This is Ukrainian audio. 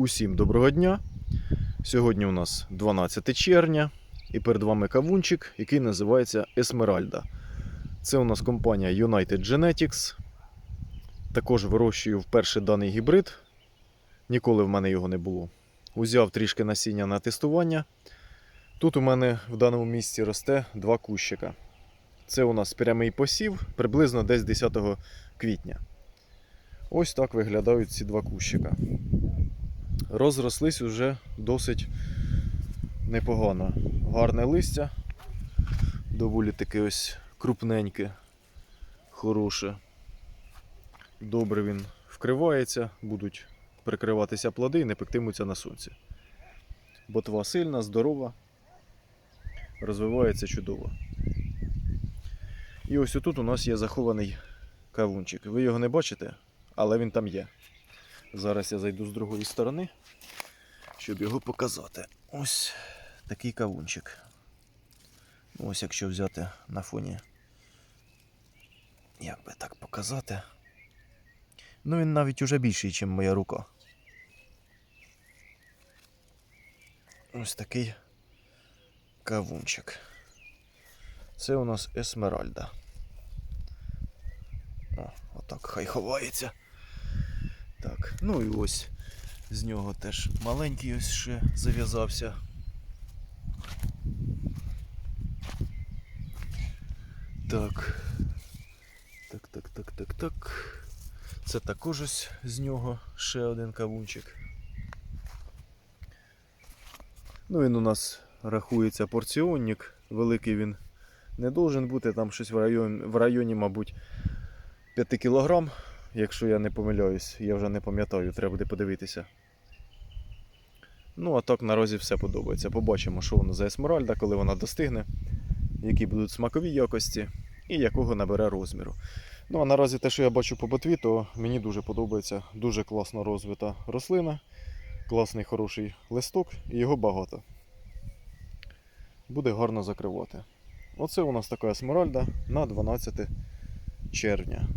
Усім доброго дня. Сьогодні у нас 12 червня і перед вами кавунчик, який називається Есмеральда. Це у нас компанія United Genetics. Також вирощую вперше даний гібрид. Ніколи в мене його не було. Узяв трішки насіння на тестування. Тут у мене в даному місці росте два кущика. Це у нас прямий посів, приблизно десь 10 квітня. Ось так виглядають ці два кущика. Розрослись уже досить непогано. Гарне листя, доволі таке ось крупненьке, хороше. Добре він вкривається, будуть прикриватися плоди і не пектимуться на сонці. Ботва сильна, здорова, розвивається чудово. І ось отут у нас є захований кавунчик. Ви його не бачите, але він там є. Зараз я зайду з другої сторони, щоб його показати. Ось такий кавунчик. Ось якщо взяти на фоні. Як би так показати. Ну він навіть уже більший, ніж моя рука. Ось такий кавунчик. Це у нас Есмеральда. О, отак хай ховається. Так, ну і ось з нього теж маленький ось ще зав'язався. Так. Так, так, так, так, так. Це також ось з нього ще один кавунчик. Ну він у нас рахується порціонник. Великий він не должен бути, там щось в районі, в районі мабуть, 5 кілограм. Якщо я не помиляюсь, я вже не пам'ятаю, треба буде подивитися. Ну, а так наразі все подобається. Побачимо, що воно за есмеральда, коли вона достигне, які будуть смакові якості і якого набере розміру. Ну а наразі те, що я бачу по ботві, то мені дуже подобається. Дуже класно розвита рослина, класний хороший листок і його багато. Буде гарно закривати. Оце у нас така есмеральда на 12 червня.